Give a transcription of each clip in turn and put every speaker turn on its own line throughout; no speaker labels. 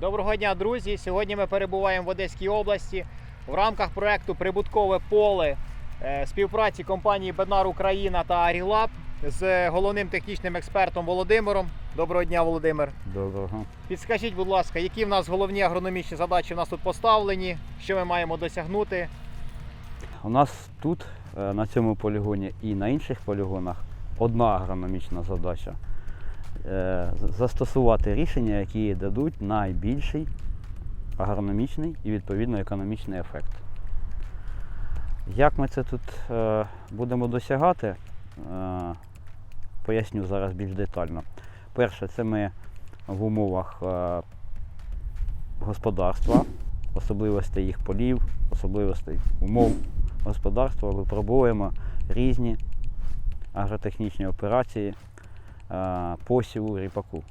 Доброго дня, друзі! Сьогодні ми перебуваємо в Одеській області в рамках проекту Прибуткове поле е, співпраці компанії Бенар Україна та Арілаб з головним технічним експертом Володимиром. Доброго дня, Володимир.
Доброго.
Підскажіть, будь ласка, які в нас головні агрономічні задачі в нас тут поставлені, що ми маємо досягнути?
У нас тут, е, на цьому полігоні і на інших полігонах, одна агрономічна задача застосувати рішення, які дадуть найбільший агрономічний і відповідно економічний ефект. Як ми це тут е, будемо досягати, е, поясню зараз більш детально. Перше, це ми в умовах е, господарства, особливостей їх полів, особливостей умов господарства випробуємо різні агротехнічні операції е, посіву ріпаку.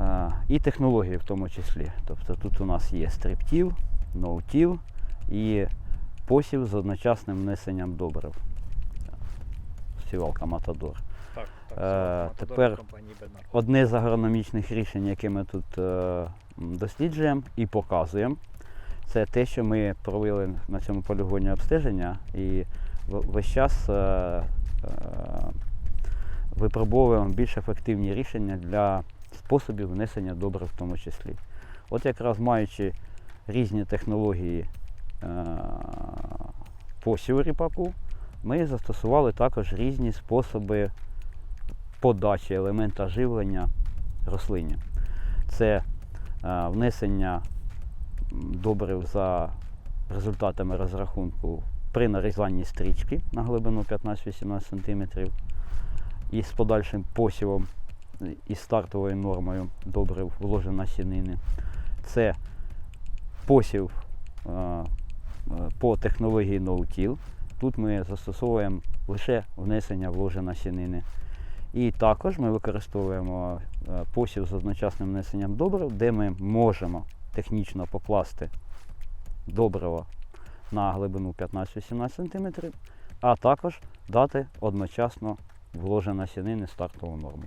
Е, І технології в тому числі. Тобто тут у нас є стриптіл, ноутіл і посів з одночасним внесенням добрив. Сівалка Матадор.
Так,
так, Е, тепер- Одне з агрономічних рішень, яке ми тут е, досліджуємо і показуємо, це те, що ми провели на цьому полігоні обстеження і весь час е, е, випробовуємо більш ефективні рішення для способів внесення добрив в тому числі. От якраз маючи різні технології е, посіву ріпаку, ми застосували також різні способи подачі елемента живлення рослині. Це е, внесення добрив за результатами розрахунку при нарізанні стрічки на глибину 15-18 см і з подальшим посівом і стартовою нормою добрив вложена сінини. Це посів е, по технології no-till. Тут ми застосовуємо лише внесення вложена сінини. І також ми використовуємо посів з одночасним внесенням добрив, де ми можемо технічно покласти добриво на глибину 15-18 см, а також дати одночасно вложена сінини стартову норму.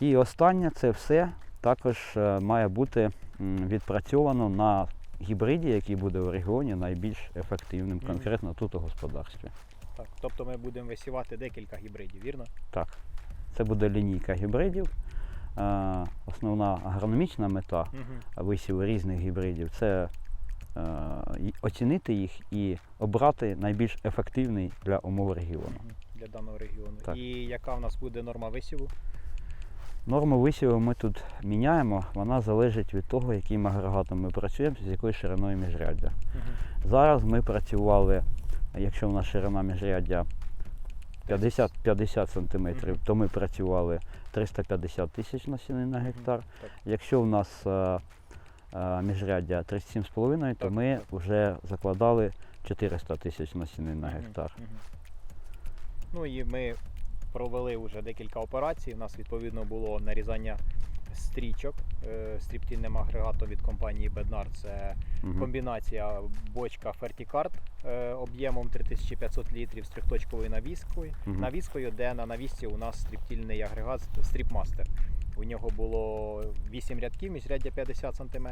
І останнє це все також е, має бути відпрацьовано на гібриді, який буде в регіоні найбільш ефективним, конкретно тут у господарстві.
Так, тобто ми будемо висівати декілька гібридів, вірно?
Так, це буде лінійка гібридів. Е, Основна агрономічна мета висіву різних гібридів це е, оцінити їх і обрати найбільш ефективний для умов регіону.
Даного регіону.
Так.
І яка в нас буде норма висіву?
Норму висіву ми тут міняємо, вона залежить від того, яким агрегатом ми працюємо, з якою шириною міжряддя.
Угу.
Зараз ми працювали, якщо в нас ширина міжряддя 50, 50 см,
Мгм.
то ми працювали 350 тисяч насінин на гектар.
Так.
Якщо в нас е, е, міжряддя 37,5, то
Так,
ми
так.
вже закладали 400 тисяч насінин на гектар.
мгм. Ну і ми провели вже декілька операцій. У нас відповідно було нарізання стрічок е, стріптильним агрегатом від компанії Bednar. Це комбінація бочка Ferticard е, об'ємом 3500 літрів з трьохточковою навіскою, навіскою, де на навісці у нас стріптильний агрегат Stripmaster. У нього було 8 рядків, міжряддя 50 см.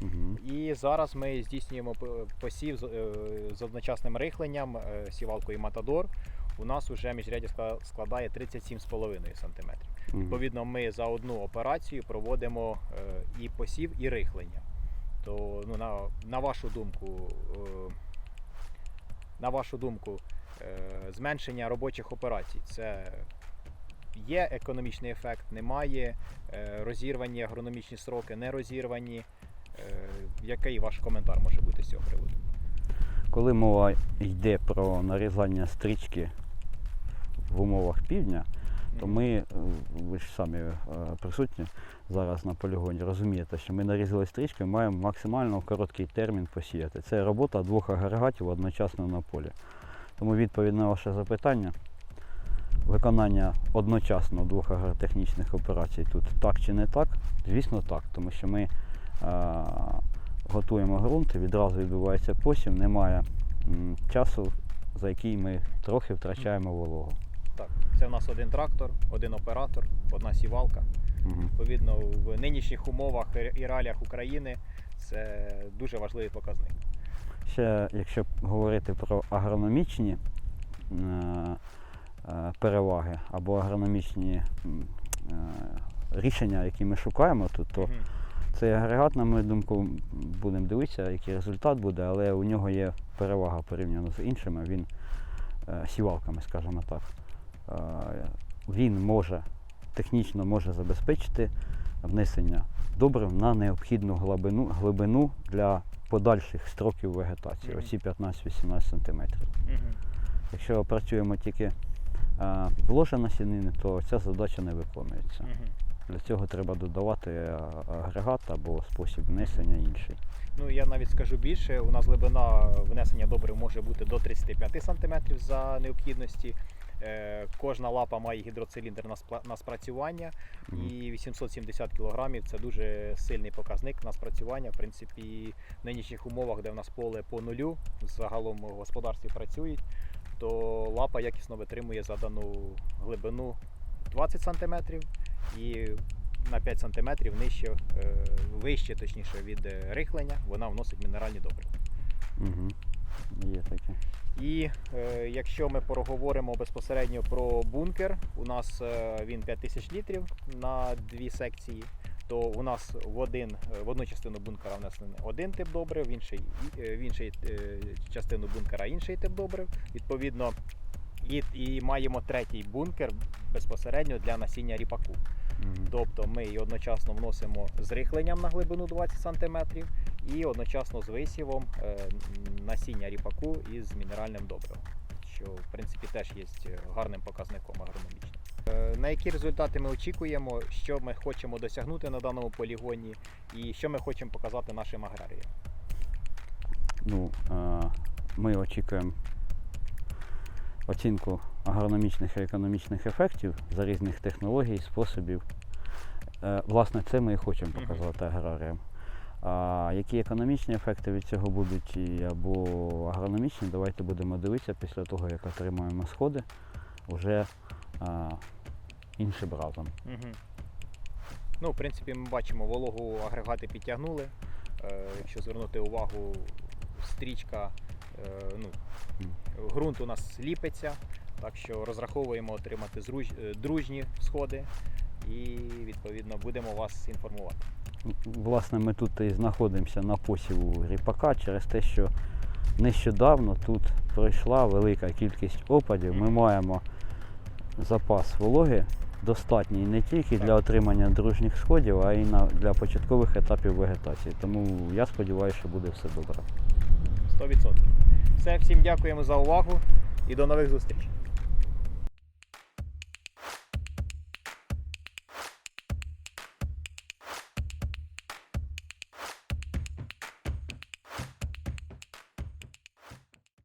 Мгм.
І зараз ми здійснюємо посів з, е, з одночасним рихленням сівалкою Матадор. У нас вже міжряддя складає 37,5 см. Відповідно, ми за одну операцію проводимо е, і посів, і рихлення. То ну, на, на вашу думку, е, на вашу думку, е, зменшення робочих операцій це є економічний ефект, немає, розірвані агрономічні сроки, не розірвані. Який ваш коментар може бути з цього приводу?
Коли мова йде про нарізання стрічки в умовах півдня, то ми, е, ви ж самі е, присутні зараз на полігоні, розумієте, що ми нарізали стрічки, маємо максимально короткий термін посіяти. Це робота двох агрегатів одночасно на полі. Тому відповідь на ваше запитання, виконання одночасно двох агротехнічних операцій тут так чи не так? Звісно так, тому що ми е, готуємо ґрунт, відразу відбувається посів, немає м, часу, за який ми трохи втрачаємо вологу.
Це в нас один трактор, один оператор, одна сівалка.
Мгм.
Відповідно, в нинішніх умовах і- реаліях України це дуже важливий показник.
Ще, якщо говорити про агрономічні е, е, переваги або агрономічні е, рішення, які ми шукаємо тут, то
Мгм.
цей агрегат, на мою думку, будемо дивитися, який результат буде, але у нього є перевага порівняно з іншими. Він е, сівалками, скажімо так. Е, він може технічно може забезпечити внесення добрив на необхідну глибину, глибину для подальших строків вегетації, оці 15-18 см. Якщо працюємо тільки е, вложена сінини, то ця задача не виконується. Для цього треба додавати е, агрегат або спосіб внесення інший.
Ну я навіть скажу більше, у нас глибина внесення добрив може бути до 35 см за необхідності. Е, Кожна лапа має гідроциліндр на спрацювання і 870 кг це дуже сильний показник на спрацювання. В принципі, в нинішніх умовах, де в нас поле по нулю, загалом в господарстві працюють, то лапа якісно витримує задану глибину 20 см і на 5 см нижче, е, вище точніше від е, рихлення, вона вносить мінеральні добрива.
Угу. Є таке.
І е, якщо ми проговоримо безпосередньо про бункер, у нас е, він 5000 літрів на дві секції. То у нас в один е, в одну частину бункера внесений один тип добрив, в інший е, в інший е, частину бункера інший тип добрив. Відповідно, і, і маємо третій бункер безпосередньо для насіння ріпаку. Тобто ми її одночасно вносимо з рихленням на глибину 20 см і одночасно з висівом е, насіння ріпаку із мінеральним добривом, що в принципі теж є е, гарним показником агрономічним. Е, На які результати ми очікуємо, що ми хочемо досягнути на даному полігоні, і що ми хочемо показати нашим аграріям?
Ну, ми очікуємо оцінку агрономічних і економічних ефектів за різних технологій, способів. Е, Власне, це ми і хочемо показати аграріям. А які економічні ефекти від цього будуть або агрономічні, давайте будемо дивитися після того, як отримаємо сходи вже а, іншим разом.
Угу. Ну, в принципі, ми бачимо, вологу агрегати підтягнули. Е, якщо звернути увагу, стрічка, е, ну, ґрунт у нас ліпиться, так що розраховуємо отримати е, дружні сходи і відповідно будемо вас інформувати.
Власне, ми тут і знаходимося на посіву ріпака через те, що нещодавно тут пройшла велика кількість опадів. Ми маємо запас вологи достатній не тільки для отримання дружніх сходів, а й на, для початкових етапів вегетації. Тому я сподіваюся, що буде все добре.
100%. Все, всім дякуємо за увагу і до нових зустрічей.